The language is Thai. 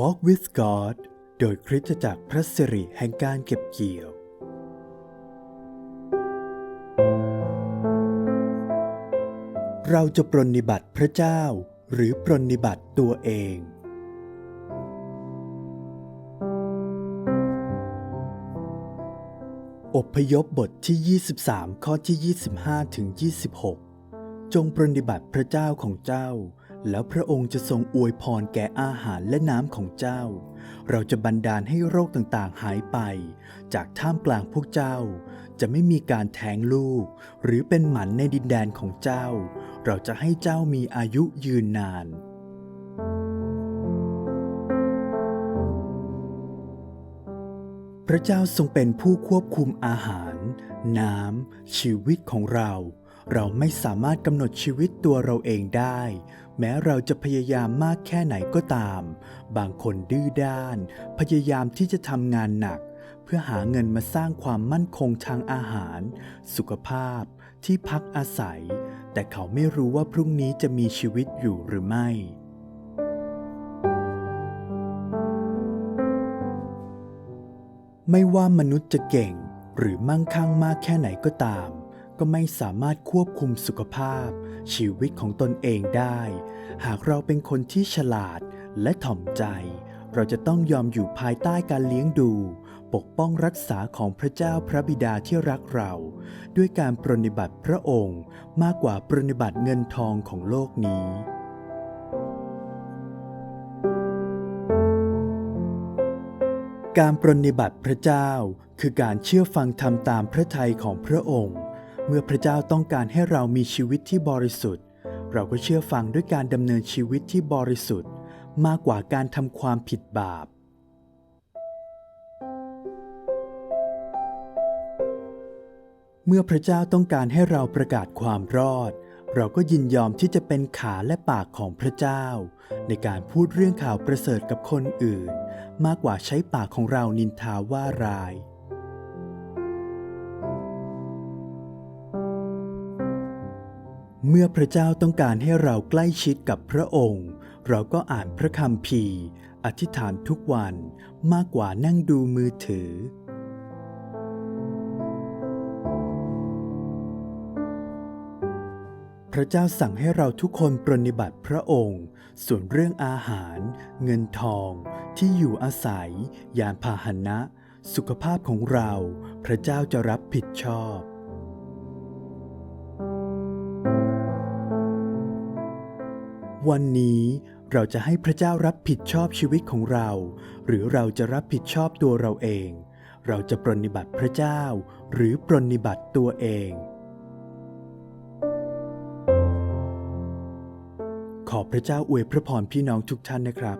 Walk with God โดยคริสตจักรพระสิริแห่งการเก็บเกี่ยว เราจะปรนนิบัติพระเจ้า หรือปรนนิบัติตัวเอง อพยพบทที่ 23 ข้อที่ 25ถึง26 จงปรนนิบัติพระเจ้าของเจ้า แล้วพระองค์จะทรงอวยพรแก่อาหารและน้ำของเจ้า เราจะบันดาลให้โรคต่างๆหายไป จากท่ามกลางพวกเจ้า จะไม่มีการแท้งลูก หรือเป็นหมันในดินแดนของเจ้า เราจะให้เจ้ามีอายุยืนนาน พระเจ้าทรงเป็นผู้ควบคุมอาหาร น้ำชีวิตของเรา เราไม่สามารถกำหนดชีวิตตัวเราเองได้ แม้เราจะพยายามมากแค่ไหนก็ตาม บางคนดื้อด้าน พยายามที่จะทำงานหนัก เพื่อหาเงินมาสร้างความมั่นคงทางอาหาร สุขภาพ ที่พักอาศัย แต่เขาไม่รู้ว่าพรุ่งนี้จะมีชีวิตอยู่หรือไม่ไม่ว่ามนุษย์จะเก่งหรือมั่งคั่งมากแค่ไหนก็ตาม ก็ไม่สามารถควบคุมสุขภาพ ชีวิตของตนเองได้ หากเราเป็นคนที่ฉลาดและถ่อมใจ เราจะต้องยอมอยู่ภายใต้การเลี้ยงดู ปกป้องรักษาของพระเจ้าพระบิดาที่รักเรา ด้วยการปรนนิบัติพระองค์มากกว่าปรนนิบัติเงินทองของโลกนี้การปรนนิบัติพระเจ้าคือการเชื่อฟังทำตามพระทัยของพระองค์ เมื่อพระเจ้าต้องการให้เรามีชีวิตที่บริสุทธิ์ เราก็เชื่อฟังด้วยการดำเนินชีวิตที่บริสุทธิ์ มากกว่าการทำความผิดบาป เมื่อพระเจ้าต้องการให้เราประกาศความรอด เราก็ยินยอมที่จะเป็นขาและปากของพระเจ้า ในการพูดเรื่องข่าวประเสริฐกับคนอื่น มากกว่าใช้ปากของเรานินทาว่าร้าย เมื่อพระเจ้าต้องการให้เราใกล้ชิดกับพระองค์ เราก็อ่านพระคัมภีร์อธิษฐานทุกวันมากกว่านั่งดูมือถือ พระเจ้าสั่งให้เราทุกคนปรนนิบัติพระองค์ ส่วนเรื่องอาหาร เงินทอง ที่อยู่อาศัย ยานพาหนะ สุขภาพของเรา พระเจ้าจะรับผิดชอบ วันนี้เราจะให้พระเจ้ารับผิดชอบชีวิตของเรา หรือเราจะรับผิดชอบตัวเราเอง เราจะปรนนิบัติพระเจ้า หรือปรนนิบัติตัวเอง ขอพระเจ้าอวยพระพรพี่น้องทุกท่านนะครับ